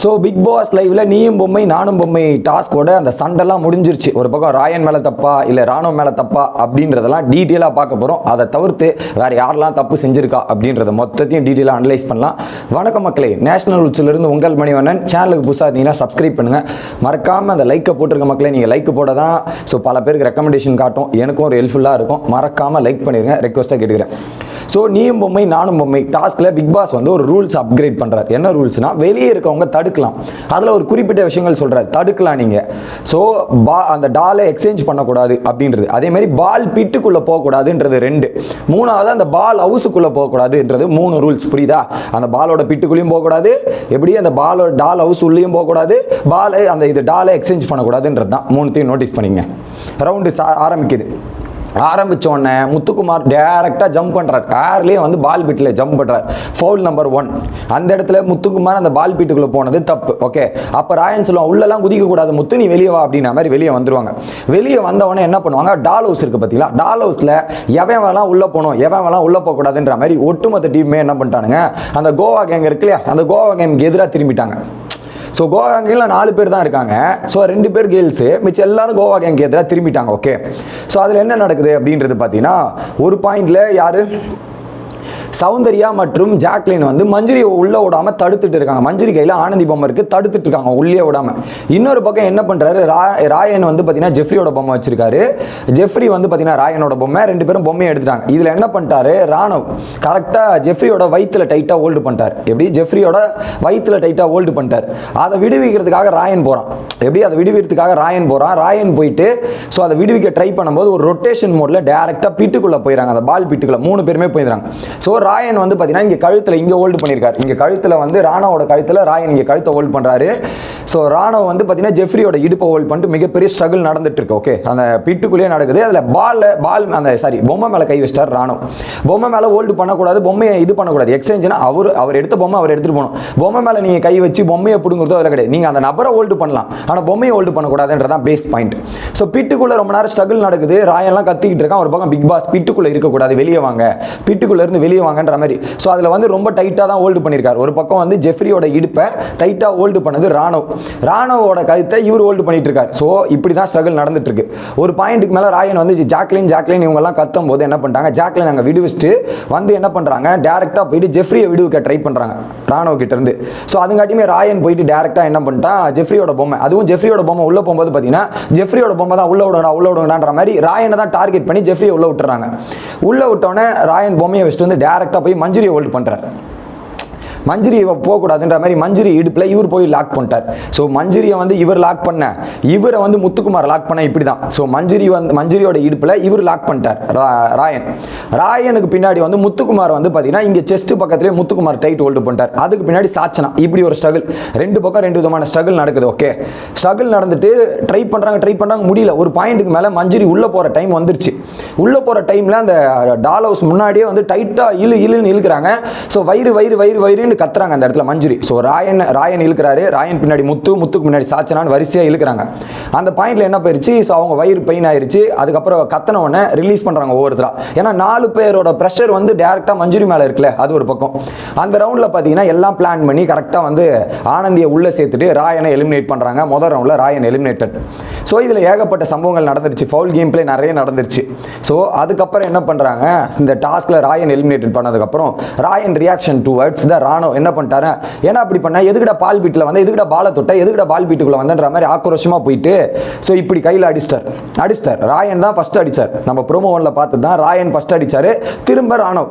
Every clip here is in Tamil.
ஸோ பிக் பாஸ் லைவ்ல நீயும் பொம்மை நானும் பொம்மை டாஸ்கோட அந்த சண்டைலாம் முடிஞ்சிருச்சு. ஒரு பக்கம் ராயன் மேலே தப்பா இல்லை ராணுவ மேலே தப்பா அப்படின்றதெல்லாம் டீட்டெயிலாக பார்க்க போகிறோம் அதை தவிர்த்து வேற யாரெல்லாம் தப்பு செஞ்சிருக்கா அப்படின்றத மொத்தத்தையும் டீட்டெயிலாக அனலைஸ் பண்ணலாம். வணக்கம் மக்களே நேஷனல் உச்சிலிருந்து உங்கள் மணிவண்ணன். சேனலுக்கு புதுசாக இருந்தீங்கன்னா சப்ஸ்கிரைப் பண்ணுங்கள் மறக்காமல் அந்த லைக்கை போட்டிருக்க மக்களே நீங்கள் லைக் போட தான் ஸோ பல பேருக்கு ரெக்கமெண்டேஷன் காட்டும். எனக்கும் ஒரு ஹெல்ப்ஃபுல்லாக இருக்கும். மறக்காமல் லைக் பண்ணிடுங்க ரெக்வஸ்ட்டாக கேட்டுக்கிறேன். ஸோ நீயும் பொம்மை நானும் பொம்மை டாஸ்கில் பிக் பாஸ் வந்து ஒரு ரூல்ஸ் அப்கிரேட் பண்ணுறாரு என்ன ரூல்ஸ்னால் வெளியே இருக்கவங்க தடுக்கலாம். அதில் ஒரு குறிப்பிட்ட விஷயங்கள் சொல்கிறார் தடுக்கலாம் நீங்கள் ஸோ பா அந்த டாலை எக்ஸ்சேஞ்ச் பண்ணக்கூடாது அப்படின்றது. அதே மாதிரி பால் பிட்டுக்குள்ளே போகக்கூடாதுன்றது ரெண்டு. மூணாவது அந்த பால் ஹவுஸுக்குள்ளே போகக்கூடாதுன்றது மூணு ரூல்ஸ் புரியுதா? அந்த பாலோட பிட்டுக்குள்ளேயும் போகக்கூடாது. எப்படி? அந்த பாலோட டால் ஹவுஸ் உள்ளேயும் போகக்கூடாது. பாலை அந்த இது டாலை எக்ஸ்சேஞ்ச் பண்ணக்கூடாதுன்றது தான். மூணுத்தையும் நோட்டீஸ் பண்ணிங்க ரவுண்டு ஆரம்பிக்குது. ஆரம்பிச்ச உடனே முத்துக்குமார் டேரெக்டாக ஜம்ப் பண்ணுறார் ஏர்லேயே வந்து பால் பீட்டில் ஜம்ப் பண்ணுறார் ஃபவுல் நம்பர் ஒன் அந்த இடத்துல முத்துக்குமார் அந்த பால் பீட்டுக்குள்ளே போனது தப்பு. ஓகே அப்போ ராயன் சொல்லுவான் உள்ளெல்லாம் குதிக்கக்கூடாது முத்து நீ வெளியே வா அப்படின்ற மாதிரி வெளியே வந்துடுவாங்க வெளியே வந்தவொடனே என்ன பண்ணுவாங்க? டால் ஹவுஸ் இருக்குது பார்த்தீங்களா டால் ஹவுஸில் எவன் வேணாம் உள்ளே போகணும் எவன் வேணாம் உள்ளே போகக்கூடாதுன்ற மாதிரி ஒட்டுமொத்த டீமே என்ன பண்ணிட்டானுங்க? அந்த கோவா கேங் இருக்கு இல்லையா? அந்த கோவா கேமுக்கு எதிராக திரும்பிட்டாங்க. ஸோ கோவா கேங்கில் நாலு பேர் தான் இருக்காங்க. ஸோ ரெண்டு பேர் கேர்ள்ஸு மிச்சம் எல்லாரும் கோவா கேங்க்கு எதிராக திரும்பிட்டாங்க. ஓகே ஸோ அதில் என்ன நடக்குது அப்படின்றது பார்த்தீங்கன்னா ஒரு பாயிண்டில் யார்? சௌந்தர்யா மற்றும் ஜாக்லின் வந்து மஞ்சுரியை உள்ளே விடாமல் தடுத்துட்டு இருக்காங்க. மஞ்சுரி கையில் ஆனந்தி பொம்மை இருக்குது தடுத்துட்டு இருக்காங்க உள்ளே விடாமல் இன்னொரு பக்கம் என்ன பண்ணுறாரு ரா- ராயன் வந்து பார்த்தீங்கன்னா ஜெஃப்ரியோட பொம்மை வச்சிருக்காரு. ஜெஃப்ரி வந்து பார்த்தீங்கன்னா ராயனோட பொம்மை ரெண்டு பேரும் பொம்மையை எடுத்துட்டாங்க. இதில் என்ன பண்ணிட்டாரு? ராணவ் கரெக்டாக ஜெஃப்ரியோட வயிற்றில் டைட்டாக ஹோல்டு பண்ணிட்டார். எப்படி? ஜெஃப்ரியோட வயிற்றில் டைட்டாக ஹோல்டு பண்ணிட்டார். அதை விடுவிக்கிறதுக்காக ராயன் போகிறான் எப்படி? அதை விடுவிக்கிறதுக்காக ராயன் போகிறான் ராயன் போயிட்டு ஸோ அதை விடுவிக்க ட்ரை பண்ணும்போது ஒரு ரொட்டேஷன் மோடில் டேரெக்டாக பிட்டுக்குள்ளே போயிடறாங்க. அந்த பால் பிட்டுக்குள்ள மூணு பேருமே போயிடுறாங்க. ஸோ ராயன் வந்து பார்த்தீங்கன்னா இங்கே கழுத்தில் இங்கே ஹோல்டு பண்ணியிருக்காரு இங்கே கழுத்தில் வந்து ராணாவோட கழுத்தில் ராயன் இங்கே கழுத்தை ஹோல்ட் பண்ணுறாரு ஸோ ராணவ் வந்து பார்த்தீங்கன்னா ஜெஃப்ரியோட இடுப்பை ஹோல்ட் பண்ணிட்டு மிகப்பெரிய ஸ்ட்ரகிள் நடந்துட்டு இருக்கு. ஓகே அந்த பிட்டுக்குள்ளேயே நடக்குது. அதில் பால் பால் அந்த சாரி பொம்மை மேலே கை வச்சிட்டார் ராணவ் பொம்மை மேலே ஹோல்டு பண்ணக்கூடாது. பொம்மையை இது பண்ணக்கூடாது. எக்ஸ்சேஞ்சுனா அவர் அவர் எடுத்த பொம்மை அவர் எடுத்துகிட்டு போகணும். பொம்மை மேலே நீங்கள் கை வச்சு பொம்மையை பிடுங்குறதோ அதில் கிடையாது. நீங்கள் அந்த நபரை ஹோல்டு பண்ணலாம். ஆனால் பொம்மையை ஹோல்டு பண்ணக்கூடாதுன்றதான் பேஸ் பாயிண்ட் ஸோ பிட்டுக்குள்ளே ரொம்ப நேரம் ஸ்ட்ரகிள் நடக்குது. ராயெல்லாம் கத்திக்கிட்டு இருக்கான். ஒரு பக்கம் பிக் பாஸ் பிட்டுக்குள்ளே இருக்கக்கூடாது. வெளியே வாங்க. பிட்டுக்குள்ளே இருந்து வெளியே வாங்கன்ற மாதிரி. ஸோ அதில் வந்து ரொம்ப டைட்டாக தான் ஹோல்டு பண்ணியிருக்காரு ஒரு பக்கம் வந்து ஜெஃப்ரியோட இடுப்பை டைட்டாக ஹோல்டு பண்ணது ராணவ். ராணவோட கழுத்தை இவர் ஹோல்டு பண்ணிட்டு இருக்காரு ஸோ இப்படி தான் ஸ்ட்ரகிள் நடந்துட்டு இருக்கு ஒரு பாயிண்ட்டுக்கு மேலே ராயன் வந்து ஜாக்லின் ஜாக்லின் இவங்கெல்லாம் கத்தும் போது என்ன பண்ணுறாங்க ஜாக்லின் அங்கே விடுவிச்சுட்டு வந்து என்ன பண்ணுறாங்க டேரெக்டாக போயிட்டு ஜெஃப்ரியை விடுவிக்க ட்ரை பண்ணுறாங்க ராணவ் கிட்டேருந்து. ஸோ அதுங்காட்டியுமே ராயன் போயிட்டு டேரெக்டாக என்ன பண்ணிட்டான் ஜெஃப்ரியோட பொம்மை. அதுவும் ஜெஃப்ரியோட பொம்மை உள்ளே போகும்போது பார்த்தீங்கன்னா ஜெஃப்ரியோட பொம்மை தான் உள்ள விடணும் உள்ள விடுங்கன்ற மாதிரி ராயனை தான் டார்கெட் பண்ணி ஜெஃப்ரியை உள்ள விட்டுறாங்க. உள்ள விட்டோன்னே ராயன் பொம்மையை வச்சுட்டு வந்து டேரெக்டாக போய் மஞ்சுரியை ஹோல்ட் பண்ணுறாரு மஞ்சுரி போகக்கூடாதுன்ற மாதிரி மஞ்சுரி இடுப்பில் இவர் போய் லாக் பண்ணிட்டார். ஸோ மஞ்சுரியை வந்து இவர் லாக் பண்ண இவரை வந்து முத்துக்குமார் லாக் பண்ண இப்படி தான் ஸோ மஞ்சுரி வந்து மஞ்சுரியோட இடுப்பில் இவர் லாக் பண்ணிட்டார் ரா- ராயன். ராயனுக்கு பின்னாடி வந்து முத்துக்குமார் வந்து பார்த்தீங்கன்னா இங்கே செஸ்ட் பக்கத்துலேயே முத்துக்குமார் டைட் ஹோல்டு பண்ணிட்டார். அதுக்கு பின்னாடி சாச்சனா இப்படி ஒரு ஸ்ட்ரகிள் ரெண்டு பக்கம் ரெண்டு விதமான ஸ்ட்ரகிள் நடக்குது ஓகே ஸ்ட்ரகிள் நடந்துட்டு ட்ரை பண்ணுறாங்க ட்ரை பண்ணுறாங்க முடியல. ஒரு பாயிண்ட்டுக்கு மேலே மஞ்சுரி உள்ளே போகிற டைம் வந்துருச்சு. உள்ளே போகிற டைமில் அந்த டால் ஹவுஸ் முன்னாடியே வந்து டைட்டாக இழு இழுன்னு இழுக்கிறாங்க. ஸோ வயிறு வயிறு வயிறு வயிறுன்னு கத்துறாங்க அந்த இடத்துல மஞ்சுரி. ஸோ ராயன் ராயன் இழுக்கிறாரு. ராயன் பின்னாடி முத்து முத்துக்கு முன்னாடி சாச்சனான்னு வரிசையாக இழுக்கிறாங்க. அந்த பாயிண்ட்ல என்ன போயிருச்சு? ஸோ அவங்க வயிறு பெயின் ஆயிருச்சு. அதுக்கப்புறம் கத்தன உடனே ரிலீஸ் பண்ணுறாங்க ஒவ்வொருத்தராக ஏன்னா நாலு பேரோட ப்ரெஷர் வந்து டேரெக்டாக மஞ்சுரி மேலே இருக்குல்ல அது ஒரு பக்கம். அந்த ரவுண்டில் பார்த்தீங்கன்னா எல்லாம் பிளான் பண்ணி கரெக்டாக வந்து ஆனந்தியை உள்ளே சேர்த்துட்டு ராயனை எலிமினேட் பண்ணுறாங்க முதல் ரவுண்டில் ராயன் எலிமினேட்டட் ஸோ இதில் ஏகப்பட்ட சம்பவங்கள் நடந்துருச்சு. ஃபவுல் கேம் பிளே நிறைய நடந்துருச்சு. ஸோ அதுக்கப்புறம் என்ன பண்ணுறாங்க இந்த டாஸ்கில் ராயன் எலிமினேட் பண்ணதுக்கப்புறம் Rayan reaction towards the Rano என்ன பண்ணிட்டாரு? ஏன்னா அப்படி பண்ண எதுக்குடா பால் பீட்டில் வந்து எதுக்கிட்ட பாலை தொட்ட எதுக்குடா பால் பீட்டுக்குள்ளே வந்துன்ற மாதிரி ஆக்ரோஷமாக போயிட்டு ஸோ இப்படி கையில் அடிச்சிட்டார். அடிச்சிட்டார். ராயன் தான் ஃபஸ்ட் அடிச்சார். நம்ம ப்ரோமோ ஒன்ல பார்த்து தான் ராயன் ஃபஸ்ட் அடித்தார் திரும்ப ராணோ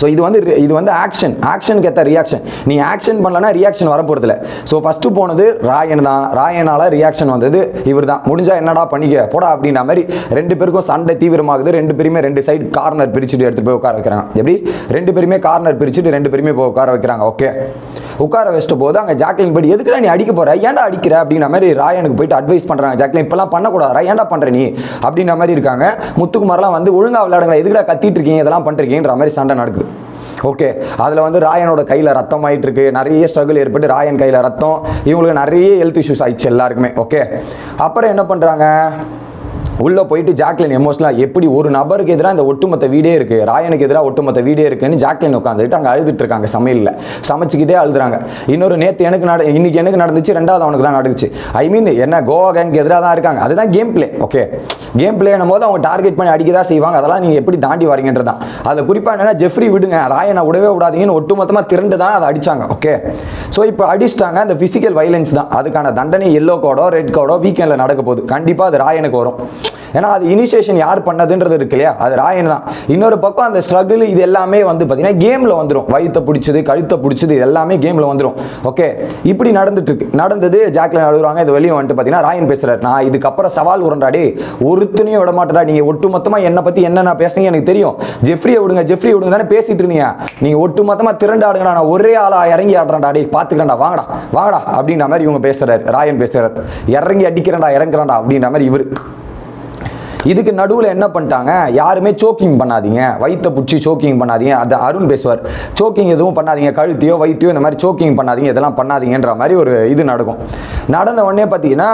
ஸோ இது வந்து இது வந்து ஆக்ஷன் ஆக்ஷனுக்கு ஏற்ற ரியாக்ஷன் நீ ஆக்ஷன் பண்ணலன்னா ரியாக்ஷன் வரப்போகிறதில்ல ஸோ ஃபஸ்ட்டு போனது ராயன் தான். ராயனால ரியாக்ஷன் வந்தது இவர் தான் முடிஞ்சா என்னடா பண்ணிக்க? போடா அப்படின்ற மாதிரி ரெண்டு பேருக்கும் சண்டை தீவிரமாகுது. ரெண்டு பேருமே ரெண்டு சைடு கார்னர் பிரிச்சுட்டு எடுத்து போய் உட்கார வைக்கிறாங்க. எப்படி? ரெண்டு பேருமே கார்னர் பிரிச்சுட்டு ரெண்டு பேருமே போய் உட்கார வைக்கிறாங்க. ஓகே உட்கார வச்சிட்ட போது அங்கே ஜாக்லின் படி எதுக்குடா நீ அடிக்க போகிற ஏன்டா அடிக்கிற? அப்படின்ற மாதிரி ராயனுக்கு போயிட்டு அட்வைஸ் பண்ணுறாங்க ஜாக்லின் இப்பெல்லாம் பண்ணக்கூடாதா. ஏன்டா பண்ணுற நீ? அப்படின்ற மாதிரி இருக்காங்க. முத்துக்குமார்லாம் வந்து ஒழுங்காக விளையாடுங்க எதுக்குடா கத்திட்டு இருக்கீங்க? இதெல்லாம் பண்ணுறீங்கன்ற மாதிரி சண்டை நடக்குது. ஓகே. அதில் வந்து ராயனோட கையில் ரத்தம் ஆயிட்டு இருக்கு நிறைய ஸ்ட்ரகிள் ஏற்பட்டு ராயன் கையில் ரத்தம் இவங்களுக்கு நிறைய ஹெல்த் இஷ்யூஸ் ஆயிடுச்சு எல்லாருக்குமே ஓகே அப்புறம் என்ன பண்ணுறாங்க உள்ளே போயிட்டு ஜாக்லின் எமோஷனலாக எப்படி ஒரு நபருக்கு எதிராக இந்த ஒட்டுமொத்த வீடே இருக்குது ராயனுக்கு எதிராக ஒட்டுமொத்த வீடே இருக்குன்னு ஜாக்லின் உட்காந்துட்டு அங்கே அழுதுட்டு இருக்காங்க சமையலில். சமைச்சிக்கிட்டே அழுதுறாங்க. இன்னொரு நேற்று எனக்கு நட இன்னைக்கு எனக்கு நடந்துச்சு ரெண்டாவது அவனுக்கு தான் நடந்துச்சு. ஐ மீன் என்ன கோவா கேங்க்கு எதிராக தான் இருக்காங்க. அதுதான் கேம் பிளே ஓகே கேம் பிளேனும் போது அவங்க டார்கெட் பண்ணி அடிக்க தான் செய்வாங்க. அதெல்லாம் நீங்கள் எப்படி தாண்டி வரீங்கன்றதான் அதில் குறிப்பாக என்னன்னா ஜெஃப்ரி விடுங்க. ராயனை விடவே விடாதீங்கன்னு ஒட்டுமொத்தமாக திரண்டு தான் அதை அடிச்சாங்க. ஓகே ஸோ இப்போ அடிச்சிட்டாங்க. அந்த ஃபிசிக்கல் வைலன்ஸ் தான். அதுக்கான தண்டனை எல்லோ கோடோ ரெட் கோடோ வீக்கெண்டில் நடக்க போகுது. கண்டிப்பாக அது ராயனுக்கு வரும். ஏன்னா அது இனிஷியேஷன் யார் பண்ணதுன்றது இருக்கு இல்லையா? அது ராயன் தான். இன்னொரு பக்கம் அந்த ஸ்ட்ரகிள் இது எல்லாமே வந்து பார்த்தீங்கன்னா கேமில் வந்துடும் வயிற்றை பிடிச்சது கழுத்தை பிடிச்சது இது எல்லாமே கேமில் வந்துடும் ஓகே இப்படி நடந்துட்டு இருக்கு. நடந்தது ஜாக்லின் அழுகுறாங்க இது வெளியே வந்துட்டு பார்த்தீங்கன்னா ராயன் பேசுறாரு. நான் இதுக்கப்புறம் சவால் உரண்டாடி ஒருத்தனையும் விட மாட்டேடா நீங்கள் ஒட்டுமொத்தமாக என்னை பற்றி என்னென்ன பேசுனீங்க எனக்கு தெரியும். ஜெஃப்ரியை விடுங்க ஜெஃப்ரி விடுங்க தானே பேசிட்டு இருந்தீங்க. நீங்கள் ஒட்டுமொத்தமாக திரண்டு ஆடுங்கடா. நான் ஒரே ஆளாக இறங்கி ஆடுறேன்டா டே பார்த்துக்கிறேன்டா வாங்கடா வாங்கடா அப்படின்ற மாதிரி இவங்க பேசுறாரு. ராயன் பேசுறாரு. இறங்கி அடிக்கிறேன்டா இறங்குறேன்டா அப்படின்ற மாதிரி இவர். இதுக்கு நடுவில் என்ன பண்ணிட்டாங்க? யாருமே சோக்கிங் பண்ணாதீங்க. வயித்தை பிடிச்சி சோக்கிங் பண்ணாதீங்க. அது அருண் பேசுவார். சோக்கிங் எதுவும் பண்ணாதீங்க. கழுத்தையோ வயிற்றையோ இந்த மாதிரி சோக்கிங் பண்ணாதீங்க. இதெல்லாம் பண்ணாதீங்கன்ற மாதிரி ஒரு இது நடக்கும். நடந்த உடனே பார்த்தீங்கன்னா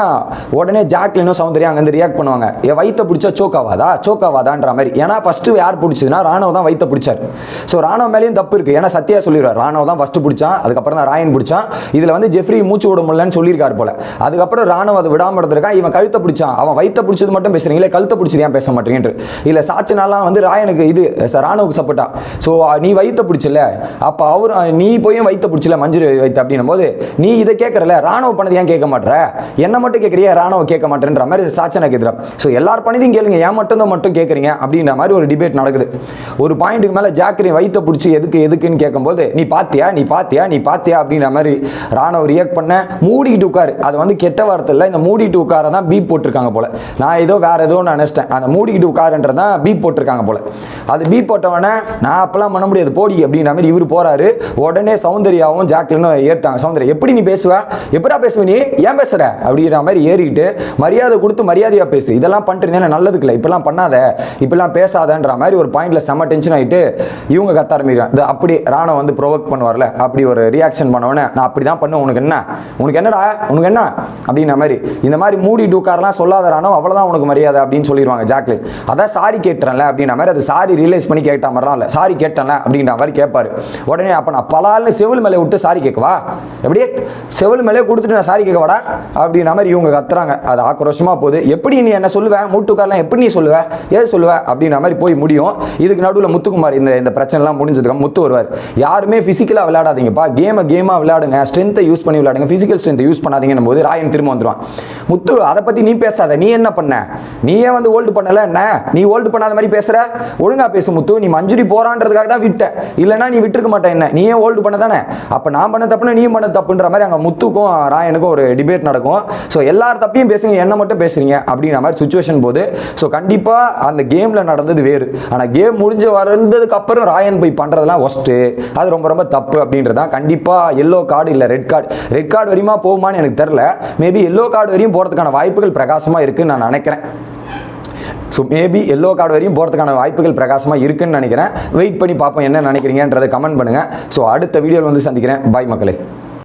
உடனே ஜாக்லினும் சௌந்தர்யா அங்கேருந்து ரியாக்ட் பண்ணுவாங்க. என் வயித்தை பிடிச்சா சோக் ஆகாதா சோக் ஆகாதான்ற மாதிரி. ஏன்னா ஃபஸ்ட்டு யார் பிடிச்சதுன்னா ராணுவ தான் வயித்தை பிடிச்சார். ஸோ ராணுவ மேலேயும் தப்பு இருக்குது ஏன்னா சத்யா சொல்லிடுவார் ராணுவ தான் ஃபஸ்ட்டு பிடிச்சான் அதுக்கப்புறம் தான் ராயன் பிடிச்சான் இதில் வந்து ஜெஃப்ரி மூச்சு விட முடியலன்னு சொல்லியிருக்காரு போல. அதுக்கப்புறம் ராணுவ அதை விடாமல் இருந்திருக்கான். இவன் கழுத்தை பிடிச்சான். அவன் வைத்த பிடிச்சது மட்டும் பேசுறீங்களே கழுத்தை பிடிச்சது ஏன் பேச மாட்டீங்கன்ற இல்ல சாட்சினாலாம் வந்து ராயனுக்கு இது ராணுவுக்கு சப்போர்ட்டா ஸோ நீ வைத்த பிடிச்சல அப்போ அவர் நீ போய் வைத்த பிடிச்சல மஞ்சள் வைத்த அப்படின்னும் போது நீ இதை கேட்கறல ராணுவ பண்ணது ஏன் கேட்க மாட்டேற என்ன மட்டும் கேட்கறியா ராணுவ கேட்க மாட்டேன்ற மாதிரி சாட்சனை கேட்குறா. ஸோ எல்லார் பண்ணதையும் கேளுங்க ஏன் மட்டும் தான் மட்டும் கேட்குறீங்க அப்படின்ற மாதிரி ஒரு டிபேட் நடக்குது. ஒரு பாயிண்ட்டுக்கு மேலே ஜாக்கிரி வைத்த பிடிச்சி எதுக்கு எதுக்குன்னு கேட்கும்போது நீ பாத்தியா நீ பாத்தியா நீ பாத்தியா அப்படின்ற மாதிரி ராணுவ ரியாக்ட் பண்ண மூடிக்கிட்டு உட்காரு. அது வந்து கெட்ட வார்த்தை இல்லை இந்த மூடிட்டு உட்கார தான் பீப் போட்டிருக்காங்க போல. நான் ஏதோ வேற ஏதோ நான் நினச்சிட்டேன் அந்த மூடிக்கிட்டு உட்காருன்றது தான் பீப் போட்டிருக்காங்க போல. அது பீப் போட்டவொடனே நான் அப்பெல்லாம் பண்ண முடியாது போடி அப்படின்ற மாதிரி இவர் போறாரு. உடனே சௌந்தர்யாவும் ஜாக்லினும் ஏறிட்டாங்க. சௌந்தர்யா எப்படி நீ பேசுவ? எப்படா பேசுவ நீ? ஏன் பேசுற? அப்படின்ற மாதிரி ஏறிக்கிட்டு மரியாதை கொடுத்து மரியாதையா பேசு. இதெல்லாம் பண்ணிட்டு நல்லதுக்கு இல்லை இப்பெல்லாம் பண்ணாத. இப்பெல்லாம் பேசாதன்ற மாதிரி ஒரு பாயிண்ட்ல செம்ம டென்ஷன் ஆயிட்டு இவங்க கத்த ஆரம்பிக்கிறாங்க. அப்படி ராணுவ வந்து ப்ரொவோக் பண்ணுவார்ல. அப்படி ஒரு ரியாக்ஷன் பண்ணவொடனே நான் அப்படி தான் பண்ணுவேன். உனக்கு என்ன? உனக்கு என்னடா? உனக்கு என்ன? அப்படின்ற மாதிரி. இந்த மாதிரி மூடி டூக்காரெலாம் சொல்லாத ராணுவ அவ்வளவுதான் உனக்கு மரியாதை அப்படின்னு சொல்லிடுவாங்க ஜாக்லின் அதான் சாரி கேட்டுறேன்ல அப்படின்ற மாதிரி அது சாரி ரியலைஸ் பண்ணி கேட்ட மாதிரிலாம் இல்லை. சாரி கேட்டேன்ல அப்படின்ற மாதிரி கேட்பாரு உடனே அப்போ நான் பலால்னு செவில் மேலே விட்டு சாரி கேட்கவா? எப்படியே செவில் மேலே கொடுத்துட்டு நான் சாரி கேட்கவாடா? அப்படின்ற மாதிரி இவங்க கத்துறாங்க. அது ஆக்ரோஷமாக போகுது. எப்படி நீ என்ன சொல்லுவேன் மூட்டுக்காரெல்லாம் எப்படி நீ சொல்லுவ? ஏது சொல்லுவ? அப்படின்ற மாதிரி போய் முடியும். இதுக்கு நடுவில் முத்துக்குமார் இந்த இந்த பிரச்சனைலாம் முடிஞ்சதுக்கு முத்து வருவார். யாருமே ஃபிசிக்கலாக விளையாடாதீங்கப்பா. கேமை கேமாக விளையாடுங்க. ஸ்ட்ரென்த்தை யூஸ் பண்ணி விளையாடுங்க. ஃபிசிக்கல் ஸ்ட்ரென்த்தை யூஸ் பண்ணாதீங்கன்னு போது ராயன் திரும்ப வந்துடுவான் முத்து அதை பற்றி நீ பேசாத. நீ என்ன பண்ண? நீயே வந்து ஹோல்டு பண்ணல? என்ன? நீ ஹோல்டு பண்ணாத மாதிரி பேசுற? ஒழுங்கா பேசு முத்து. நீ மஞ்சுரி போறான்றதுக்காக தான் விட்ட. இல்லைன்னா நீ விட்டுருக்க மாட்டேன் என்ன? நீயே ஹோல்டு பண்ண தானே? அப்போ நான் பண்ண தப்புனா நீ பண்ண தப்புன்ற மாதிரி அங்கே முத்துக்கும் ராயனுக்கும் ஒரு டிபேட் நடக்கும். ஸோ எல்லார் தப்பையும் பேசுங்க. என்ன மட்டும் பேசுறீங்க? அப்படின்ற மாதிரி சுச்சுவேஷன் போது ஸோ கண்டிப்பாக அந்த கேமில் நடந்தது வேறு. ஆனால் கேம் முடிஞ்சு வந்ததுக்கு அப்புறம் ராயன் போய் பண்ணுறதெல்லாம் ஒஸ்ட்டு அது ரொம்ப ரொம்ப தப்பு அப்படின்றது தான். கண்டிப்பாக எல்லோ கார்டு இல்லை ரெட் கார்டு ரெட் கார்டு வரையுமா போகுமான்னு எனக்கு தெரில மேபி எல்லோ கார்டு வரையும் போகிறதுக்கான வாய்ப்புகள் பிரகாசமாக இருக்குன்னு நான் நினைக்கிறேன். ஸோ மேபி எல்லோ கார்டு வரையும் போகிறதுக்கான வாய்ப்புகள் பிரகாசமாக இருக்குன்னு நினைக்கிறேன். வெயிட் பண்ணி பார்ப்போம் என்ன நினைக்கிறீங்கன்றதை கமெண்ட் பண்ணுங்கள் ஸோ அடுத்த வீடியோவில் வந்து சந்திக்கிறேன். பாய் மக்களே.